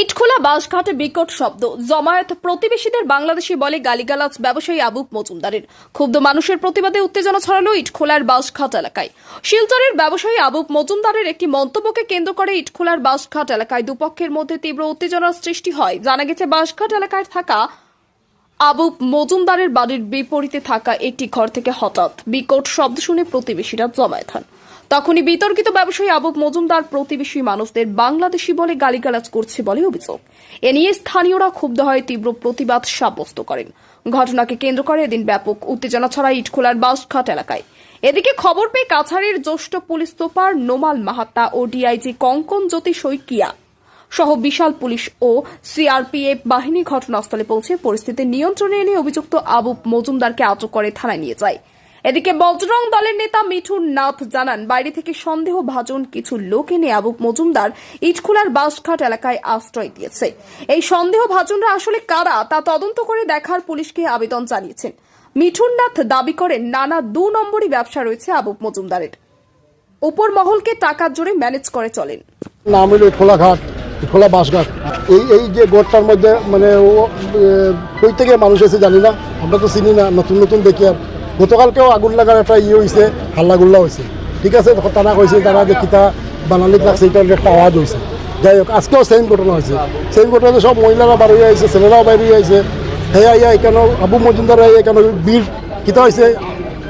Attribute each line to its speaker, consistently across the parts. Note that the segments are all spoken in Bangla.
Speaker 1: ইটখোলা বাসঘাটে বিকট শব্দ। জমায়েত প্রতিবেশীদের বাংলাদেশি বলে গালিগালাজ ব্যবসায়ী আবুক মজুমদারের। ক্ষুব্ধ মানুষের প্রতিবাদে উত্তেজনা ছড়ালো ইটখোলার বাসঘাট এলাকায়। শিলচরের ব্যবসায়ী আবুক মজুমদারের একটি মন্তব্যকে কেন্দ্র করে ইটখোলার বাসঘাট এলাকায় দুপক্ষের মধ্যে তীব্র উত্তেজনার সৃষ্টি হয়। জানা গেছে বাসঘাট এলাকায় থাকা আবু মজুমদারের বাড়ির বিপরীতে থাকা একটি ঘর থেকে হঠাৎ বিকট শব্দ শুনে প্রতিবেশীরা জমায়েত হন। তখনই বিতর্কিত ব্যবসায়ী আবুব মজুমদার প্রতিবেশী মানুষদের বাংলাদেশি বলে গালিগালাজ করছে বলে অভিযোগ। এ নিয়ে স্থানীয়রা ক্ষুব্ধ হয়ে তীব্র প্রতিবাদ সাব্যস্ত করেন। ঘটনাকে কেন্দ্র করে এদিন ব্যাপক উত্তেজনা ছড়ায় ইটখোলার বাসঘাট এলাকায়। এদিকে খবর পেয়ে কাছাড়ের জ্যেষ্ঠ পুলিশ সুপার নোমাল মাহাত্তা ও ডিআইজি কঙ্কন জ্যোতি শইকিয়া সহ বিশাল পুলিশ ও সিআরপিএফ বাহিনী ঘটনাস্থলে পৌঁছে পরিস্থিতি নিয়ন্ত্রণে এনে অভিযুক্ত আবু মজুমদারকে আটক করে থানায় নিয়ে যায়। এদিকে বজরং দলের নেতা মিঠুন নাথ জানান, বাইরে থেকে সন্দেহ ভাজন কিছু লোক এনে আবু মজুমদার ইটখোলার বাসঘাট এলাকায় আশ্রয় দিয়েছে। এই সন্দেহ ভাজনরা আসলে কারা তা তদন্ত করে দেখার পুলিশকে আবেদন জানিয়েছেন। মিঠুন নাথ দাবি করেন, নানা দু নম্বরই ব্যবসা রয়েছে আবু মজুমদারের। উপর মহলকে টাকার জোরে ম্যানেজ করে চলেন।
Speaker 2: নাম হলো খোলাঘাট খোলা বাসঘাট এই এই যে গোটটার মধ্যে মানে কই থেকে মানুষ এসে জানি না। আমরা তো চিনি না, নতুন নতুন দেখি। গতকালকেও আগুন লাগার একটা ইয়ে হয়েছে হাল্লাগুল্লা হয়েছে ঠিক আছে, তারা কইছে, তারা যে কিতা বানালি লাগছে এটার একটা আওয়াজ হয়েছে যাই হোক, আজকেও সেম ঘটনা হয়েছে সেম ঘটনাতে সব মহিলারা বার হয়ে আইছে, ছেলেরাও বাইরে হয়ে আইছে হ্যাঁ ইয়া এখানে আবু মজুমদার এখানে বীর কিতা হয়েছে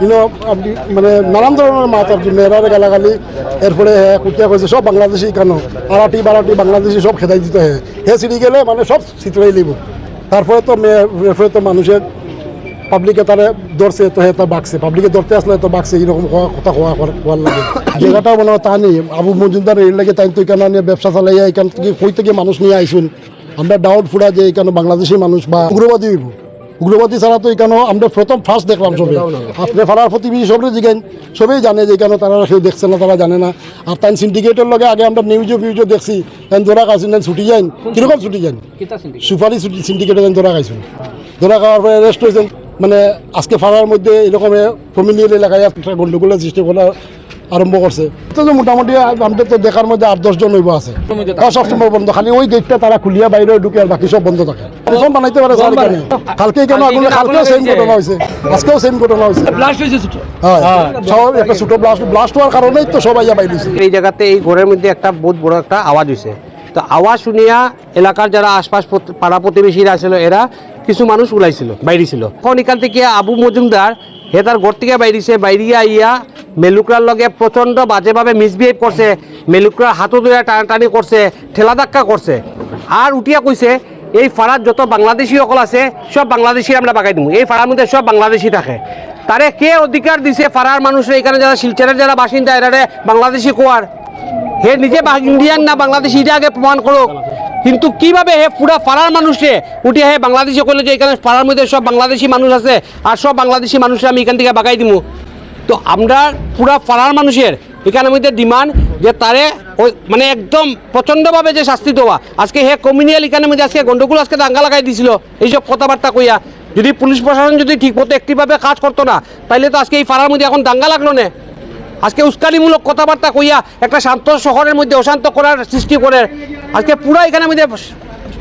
Speaker 2: আপনি মানে নানান ধরনের মাছ আর কি মেয়েরারে গালাগালি, এরপরে হ্যাঁ কুটিয়া কইছে সব বাংলাদেশি কেন? আড়াটি বারাটি বাংলাদেশি সব খেদাই দিতে হয় হে সিঁড়ি গেলে মানে সব চিত্রাই লিব। তারপরে তো মেয়ে এরপরে তো মানুষের পাবলিকে তারে ধরছে তো হ্যাঁ তা বাকছে। পাবলিকে ধরতে আসলে তো বাকছে হওয়া- কথা হওয়া হওয়ার লাগে। জায়গাটা মনে হয় তা নেই। আবু মজুমদার এর লাগে তাই তো এখানে নিয়ে ব্যবসা চালাইয়া এখান থেকে কই থেকে মানুষ নিয়ে আইসুন আমরা ডাউট ফুরা যে এখানে বাংলাদেশি মানুষ বা উগ্রবাদী হইব। উগ্রবাদী ছাড়া তো এখানে আমরা প্রথম ফার্স্ট দেখলাম সবে আপনি ফারার প্রতিবেশী সবরে জিগাইন সবেই জানে যে এখানে তারা কেউ দেখছে না তারা জানে না। আর তাই সিন্ডিকেটের লগে আগে আমরা নিউজও ফিউজও দেখছি তাই ধরা খাইছেন তাই ছুটি যাইন। কীরকম ছুটি যাইন? সুপারি সিন্ডিকেটে তাই ধরা খাইছেন। ধরা খাওয়ার পরে অ্যারেস্ট হয়েছেন। মানে আজকে ফারার মধ্যে এরকম ফ্যামিলিয়াল এলাকায় একটা গন্ডগোলের সৃষ্টি করা আরম্ভ করছে। তো মোটামুটি আমাদের তো দেখার মধ্যে আট দশজন হইব আছে। সব বন্ধ খালি ওই গেটটা তারা খুলিয়া বাইরে ঢুকে আর বাকি সব বন্ধ থাকে। সব বানাইতে পারে স্যার এখানে? কালকে কেন আগুন কালকেও সেম ঘটনা হয়েছে আজকেও সেম ঘটনা হয়েছে
Speaker 3: ব্লাস্ট হয়েছে
Speaker 2: হ্যাঁ। সব একটা ছোট ব্লাস্ট ব্লাস্ট হওয়ার কারণেই তো সবাই বাইরেছে
Speaker 4: এই জায়গাতে এই ঘরের মধ্যে একটা বহুত বড় একটা আওয়াজ হয়েছে তো আওয়াজ শুনিয়া এলাকার যারা আশপাশ পাড়া প্রতিবেশীরা ছিল এরা কিছু মানুষ ওলাইছিল বাইরে ছিল। তখন এখান থেকে আবু মজুমদার হে তার ঘর থেকে বাইরিছে, বাইরিয়া ইয়া মেলুকরার লগে প্রচণ্ড বাজেভাবে মিসবিহেভ করছে। মেলুকরার হাতও ধরে টানাটানি করছে, ঠেলা ধাক্কা করছে। আর উঠিয়া কইছে, এই ফাড়ার যত বাংলাদেশি সকল আছে, সব বাংলাদেশি আমরা বাগাই দিব এই ফাড়ার মধ্যে সব বাংলাদেশি থাকে। তারে কে অধিকার দিছে ফাড়ার মানুষরা? এখানে যারা শিলচরের যারা বাসিন্দা এরা বাংলাদেশি কোয়ার। হে নিজে ইন্ডিয়ান না বাংলাদেশি, এটা আগে প্রমাণ করুক। কিন্তু কীভাবে হে পুরা পাড়ার মানুষে উঠে হে বাংলাদেশে করলে যে এখানে পাড়ার মধ্যে সব বাংলাদেশি মানুষ আছে আর সব বাংলাদেশি মানুষরা আমি এখান থেকে বাগাই দিব তো আমরা পুরা পাড়ার মানুষের এখানে মধ্যে ডিমান্ড যে তারে ওই মানে একদম প্রচণ্ডভাবে যে শাস্তি দেওয়া। আজকে হে কমিউনিয়াল এখানে মধ্যে আজকে গন্ডগোল আজকে দাঙ্গা লাগাই দিছিল, এইসব কথাবার্তা কইয়া। যদি পুলিশ প্রশাসন যদি ঠিকমতো একটিভাবে কাজ করতো না, তাইলে তো আজকে এই পাড়ার মধ্যে এখন দাঙ্গা লাগল না। আজকে উস্কানিমূলক কথাবার্তা কইয়া একটা শান্ত শহরের মধ্যে অশান্ত করার সৃষ্টি করে। আজকে পুরো এখানে মধ্যে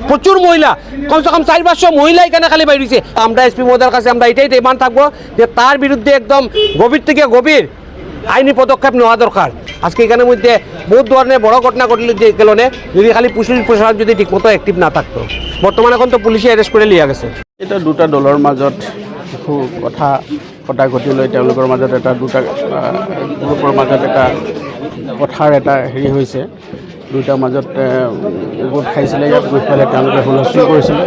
Speaker 4: প্রচুর মহিলা, কমসে কম চার পাঁচশো মহিলা এখানে খালি বাইরেছে আমরা এসপি মহোদয়ের কাছে আমরা এটাই ডিমান্ড থাকব যে তার বিরুদ্ধে একদম গভীর থেকে গভীর আইনি পদক্ষেপ নেওয়া দরকার। আজকে এখানের মধ্যে বহুত ধরনের বড় ঘটনা ঘটলে যে গেলনে, যদি খালি পুলিশ প্ৰশাসন যদি ঠিকমতো অ্যাক্টিভ না থাকতো। বর্তমানে এখন তো পুলিশে অ্যারেস্ট করে লিয়া গেছে।
Speaker 5: এটা দুটা দলৰ মাজত কথা কটাকটি লৈ তেওঁলোকৰ মাজত এটা দুটা গ্ৰুপৰ মাজত এটা কথাৰ এটা হেৰি হৈছে। দুটাৰ মাজত গোট খাইছিলে, ইয়াত গৈ পেলাই তেওঁলোকে হুলস্থুল কৰিছিলে।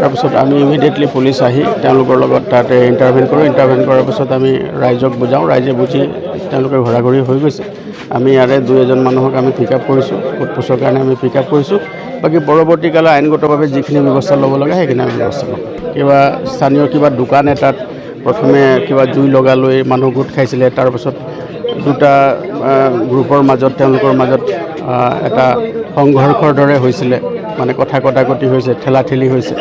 Speaker 5: তাৰপিছত আমি ইমিডিয়েটলি পুলিচ আহি তেওঁলোকৰ লগত তাতে ইণ্টাৰভেন কৰোঁ। ইণ্টাৰভেন কৰাৰ পিছত আমি ৰাইজক বুজাওঁ। ৰাইজে বুজি তেওঁলোকে ঘূৰা-ঘূৰি হৈ গৈছে। আমি ইয়াৰে দুই এজন মানুহক আমি পিক আপ কৰিছোঁ সোধপোছৰ কাৰণে আমি পিক আপ কৰিছোঁ। বাকী পৰৱৰ্তীকালে আইনগতভাৱে যিখিনি ব্যৱস্থা ল'ব লাগে, সেইখিনি আমি ব্যৱস্থা ল'ম। কিবা স্থানীয় কিবা দোকান এটাত প্ৰথমে কিবা জুই লগালৈ মানুহ গোট খাইছিলে তাৰপাছত দুটা গ্ৰুপৰ মাজত তেওঁলোকৰ মাজত এটা সংঘৰ্ষৰ দৰে হৈছিলে মানে কথা কটাকটি হৈছে ঠেলা ঠেলি হৈছে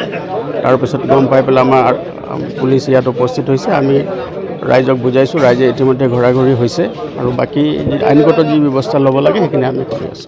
Speaker 5: তাৰপিছত গম পাই পেলাই আমাৰ আম, পুলিচ ইয়াত উপস্থিত হৈছে আমি ৰাইজক বুজাইছোঁ ৰাইজে ইতিমধ্যে ঘূৰা ঘূৰি হৈছে আৰু বাকী আইনগত যি ব্যৱস্থা ল'ব লাগে সেইখিনি আমি কৰি আছোঁ।